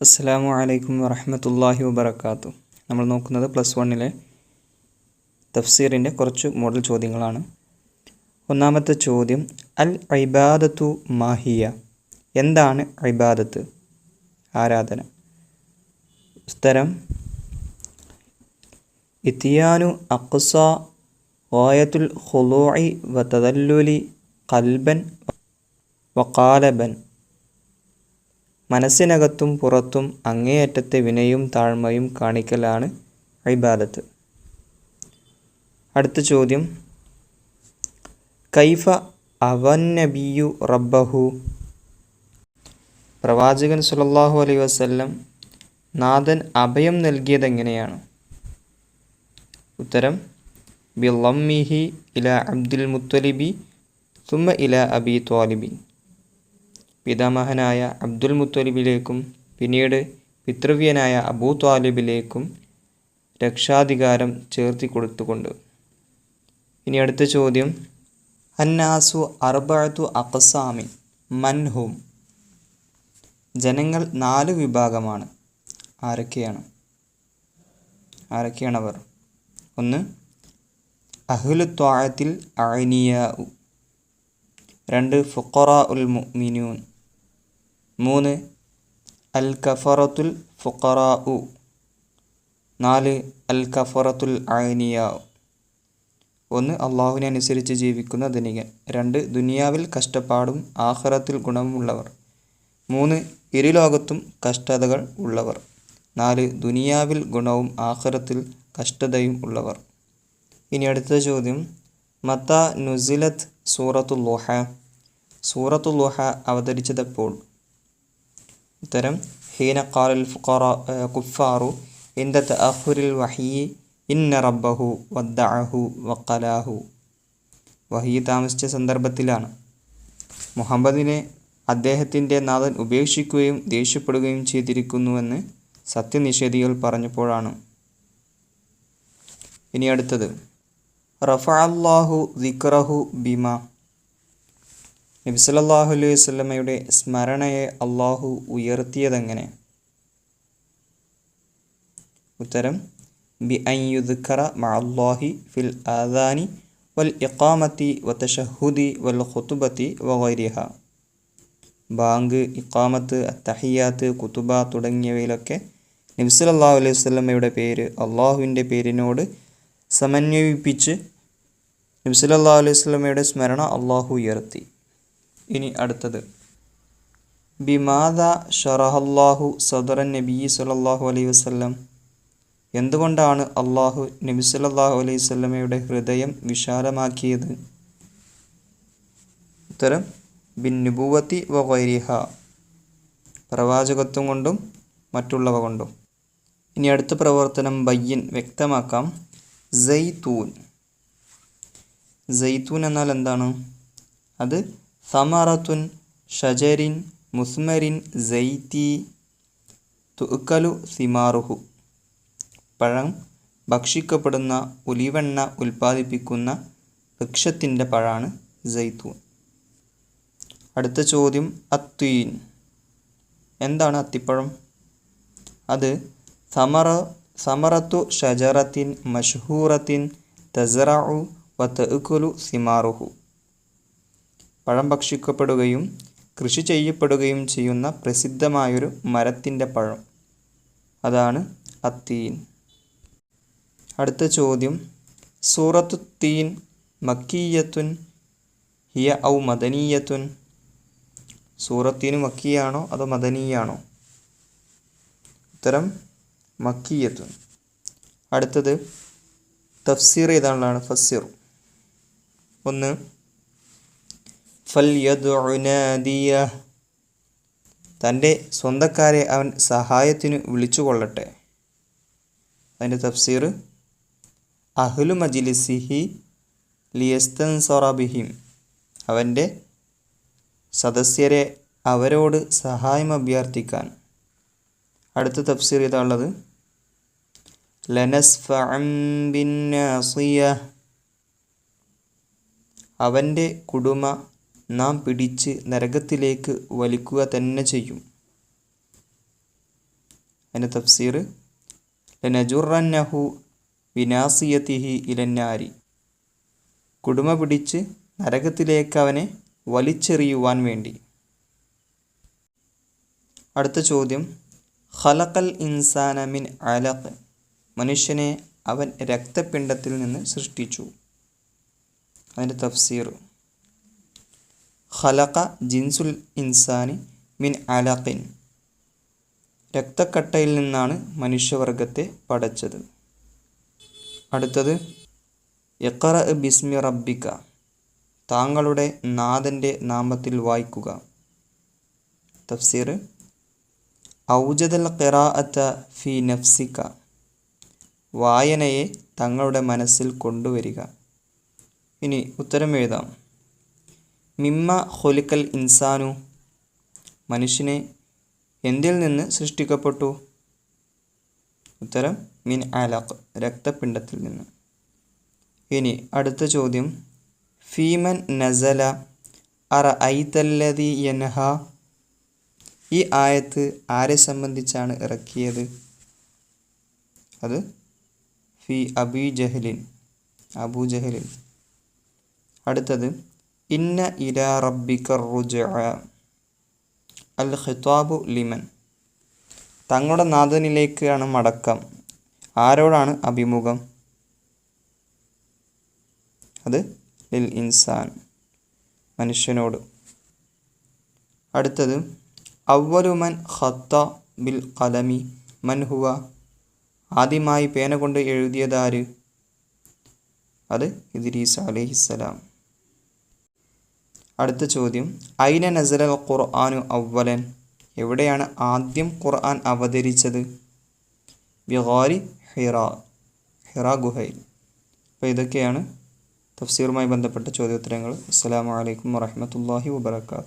അസ്സാം വലൈക്കും വറഹമത്തല്ലാഹി വബർക്കാത്തു നമ്മൾ നോക്കുന്നത് പ്ലസ് വണ്ണിലെ തഫ്സീറിന്റെ കുറച്ച് മോഡൽ ചോദ്യങ്ങളാണ്. ഒന്നാമത്തെ ചോദ്യം അൽ ഐബാദത്തു മാഹിയ. എന്താണ് ഐബാദത്ത് ആരാധന. ഉത്തരം ഇത്തിയാനു അക്സ വായത്തുൽ ഹുലോയി വതദല്ലുലി കൽബൻ വക്കാലബൻ മനസ്സിനകത്തും പുറത്തും അങ്ങേയറ്റത്തെ വിനയും താഴ്മയും കാണിക്കലാണ് ഇബാദത്ത്. അടുത്ത ചോദ്യം. കൈഫ അവന്നബിയു റബ്ബഹു. പ്രവാചകൻ സുലല്ലാഹു അലൈ വസ്ല്ലം നാഥൻ അഭയം നൽകിയതെങ്ങനെയാണ് ഉത്തരം. ബിളമ്മിഹി ഇല അബ്ദുൽ മുത്തലിബി സുമ ഇല അബി ത്വാലിബി പിതാമഹനായ അബ്ദുൽ മുത്തലിബിലേക്കും പിന്നീട് പിതൃവ്യനായ അബൂ ത്വാലിബിലേക്കും രക്ഷാധികാരം ചേർത്തി കൊടുത്തുകൊണ്ട്. ഇനി അടുത്ത ചോദ്യം. അന്നാസു അർബഅത്തു അഖസാമിൻ മൻഹും. ജനങ്ങൾ നാല് വിഭാഗമാണ്. ആരൊക്കെയാണ്? ആരൊക്കെയാണ് അവർ ഒന്ന് അഹ്ലു ത്വാഴത്തിൽ അഅനിയ രണ്ട് ഫുഖറ ഉൽ മുഅ്മിനൂൻ. മൂന്ന്. അൽ കഫറത്തുൽ ഫുഖറ ഉ നാല്. അൽ കഫറത്തുൽ ആനിയ ഒന്ന് അള്ളാഹുവിനെ അനുസരിച്ച് ജീവിക്കുന്ന ധനികൻ. രണ്ട് ദുനിയാവിൽ കഷ്ടപ്പാടും ആഹ്റത്തിൽ ഗുണമുള്ളവർ മൂന്ന് ഇരുലോകത്തും കഷ്ടതകൾ ഉള്ളവർ. നാല് ദുനിയാവിൽ ഗുണവും ആഹ്റത്തിൽ കഷ്ടതയും ഉള്ളവർ. ഇനി അടുത്ത ചോദ്യം. മത്ത നുസിലത്ത് സൂറത്തുൽ ലുഹ. സൂറത്തുൽ ലുഹ അവതരിച്ചതെപ്പോൾ? ഉത്തരം ഹീന ഖാലൽ ഫുഖറ കുഫാറു ഇന്ദ തഅഖുരിൽ വഹീ ഇന്ന റബ്ബഹു വദ്ദഅഹു വഖലാഹു. വഹീ താമസിച്ച സന്ദർഭത്തിലാണ്. മുഹമ്മദിനെ അദ്ദേഹത്തിന്റെ നാഥൻ ഉപേക്ഷിക്കുകയും ദേഷ്യപ്പെടുകയും ചെയ്തിരിക്കുന്നുവെന്ന് സത്യനിഷേധികൾ പറഞ്ഞപ്പോഴാണ്. ഇനി അടുത്തത്. റഫ അള്ളാഹു ദിക്റഹു ബിമ. നബി സല്ലല്ലാഹു അലൈഹി വസല്ലമയുടെ സ്മരണയെ അള്ളാഹു ഉയർത്തിയതെങ്ങനെ? ഉത്തരം ബി അയ്യുദ്ഖറ യുദ്ഖറ മഅല്ലാഹി ഫിൽ ആദാനി വൽ ഇഖാമത്തി വതശഹുദി വൽ ഖുതുബത്തി വഗൈരിഹ ബാങ്ക് ഇഖാമത്ത് അത്തഹിയാത്ത് കുത്തുബ തുടങ്ങിയവയിലൊക്കെ സല്ലല്ലാഹു അലൈഹി വസല്ലമയുടെ പേര് അള്ളാഹുവിന്റെ പേരിനോട് സമന്വയിപ്പിച്ച് നബി സല്ലല്ലാഹു അലൈഹി വസല്ലമയുടെ സ്മരണ അള്ളാഹു ഉയർത്തി. ഇനി അടുത്തത്. ബിമാദ ഷറഹല്ലാഹു സദറൻ നബി സല്ലല്ലാഹു അലൈഹി വസ്ലം എന്തുകൊണ്ടാണ് അള്ളാഹു നബി സല്ലല്ലാഹു അലൈഹി വസല്ലമയുടെ ഹൃദയം വിശാലമാക്കിയത്? ഉത്തരം ബിൻ നുബുവത്തി വൈരിഹ പ്രവാചകത്വം കൊണ്ടും മറ്റുള്ളവ കൊണ്ടും. ഇനി അടുത്ത പ്രവർത്തനം ബയ്യൻ വ്യക്തമാക്കാം. ജയ്തൂൻ ജയ്തൂൻ എന്നാൽ എന്താണ്? അത് സമറത്തുൻ ഷജരിൻ മുസ്മരിൻ സൈത്തി തുക്കലു സിമാറുഹു. പഴം ഭക്ഷിക്കപ്പെടുന്ന ഒലിവെണ്ണ ഉൽപ്പാദിപ്പിക്കുന്ന വൃക്ഷത്തിന്റെ പഴമാണ് സൈത്തൂൻ അടുത്ത ചോദ്യം അത്വീൻ എന്താണ് അത്തിപ്പഴം? അത് സമറ സമറത്തു ഷജറത്തിൻ മഷ്ഹൂറത്തിൻ തസറു വത്തഅക്കുലു സിമാറുഹു. പഴം ഭക്ഷിക്കപ്പെടുകയും കൃഷി ചെയ്യപ്പെടുകയും ചെയ്യുന്ന പ്രസിദ്ധമായൊരു മരത്തിന്റെ പഴം. അതാണ് അത്തീൻ. അടുത്ത ചോദ്യം. സൂറത്തു തീൻ മക്കീയത്തുൻ ഹിയ ഔ മദനീയത്തുൻ. സൂറത്തിന് മക്കിയാണോ അതോ മദനീയാണോ? ഉത്തരം മക്കിയത്തുൻ. അടുത്തത് തഫ്സീർ ഏതാണുള്ളതാണ്? ഫസീർ ഒന്ന് യദ്ഉനാദിയ തന്റെ സ്വന്തക്കാരെ അവൻ സഹായത്തിന് വിളിച്ചുകൊള്ളട്ടെ. അതിന്റെ തഫ്സീർ അഹ്ലു മജിലിസിഹി ലിയസ്തൻ സൊറബിഹിം അവന്റെ സദസ്യരെ അവരോട് സഹായം അഭ്യർത്ഥിക്കാൻ. അടുത്ത തഫ്സീർ ഇതാണുള്ളത് ലനസ്ഫിയ അവന്റെ കുടുമ നാം പിടിച്ച് നരകത്തിലേക്ക് വലിക്കുക തന്നെ ചെയ്യും. അതിന്റെ തഫ്സീർ ലനജുറന്നഹു വിനാസിയത്തിഹി ഇലന്നാരി. കുടുമ പിടിച്ച് നരകത്തിലേക്ക് അവനെ വലിച്ചെറിയുവാൻ വേണ്ടി. അടുത്ത ചോദ്യം ഖലഖൽ ഇൻസാന മിൻ അലഖ്. മനുഷ്യനെ അവൻ രക്തപിണ്ഡത്തിൽ നിന്ന് സൃഷ്ടിച്ചു. അതിന്റെ തഫ്സീർ ഖലഖ ജിൻസുൽ ഇൻസാനി മിൻ അലഖിൻ. രക്തക്കട്ടയിൽ നിന്നാണ് മനുഷ്യവർഗത്തെ പടച്ചത്. അടുത്തത് എക്കറ ബിസ്മി റബ്ബിക. താങ്കളുടെ നാഥന്റെ നാമത്തിൽ വായിക്കുക. തഫ്സീർ ഔജദൽ ഖിറാഅത്ത ഫി നഫ്സിക. വായനയെ തങ്ങളുടെ മനസ്സിൽ കൊണ്ടുവരിക. ഇനി ഉത്തരം എഴുതാം. മിമ്മ ഹൊലിക്കൽ ഇൻസാനു. മനുഷ്യനെ എന്തിൽ നിന്ന് സൃഷ്ടിക്കപ്പെട്ടു? ഉത്തരം മിൻ അലഖ് രക്തപിണ്ഡത്തിൽ നിന്ന്. ഇനി അടുത്ത ചോദ്യം. ഫീമൻ നസല അറ ഐതല്ലതി യൻഹ ഈ ആയത്ത് ആരെ സംബന്ധിച്ചാണ് ഇറക്കിയത്? അത് ഫി അബി ജഹലിൻ അബു ജഹലിൻ. അടുത്തത് ഇന്ന ഇല റബ്ബിക്കർ റുജ അൽ ഖിതാബു ലിമൻ. തങ്ങളുടെ നാഥനിലേക്കാണ് മടക്കം. ആരോടാണ് അഭിമുഖം? അത് ലിൽ ഇൻസാൻ മനുഷ്യനോട്. അടുത്തത് അവലുമൻ ഖത്ത ബിൽ കലമി മൻ ഹുവ. ആദ്യമായി പേന കൊണ്ട് എഴുതിയതാര് അത് ഇദ്രീസ് അലഹിസ്സലാം. അടുത്ത ചോദ്യം. ഐന നസലൽ ഖുർആാനു അവലൻ എവിടെയാണ് ആദ്യം ഖുർആൻ അവതരിച്ചത്? വിഹാരി ഹിറ. ഹിറ ഗുഹയിൽ. അപ്പോൾ ഇതൊക്കെയാണ് തഫ്സീറുമായി ബന്ധപ്പെട്ട ചോദ്യോത്തരങ്ങൾ. അസ്സാം വലൈക്കും വാഹമത്തല്ലാഹി വാബർക്കാത്തു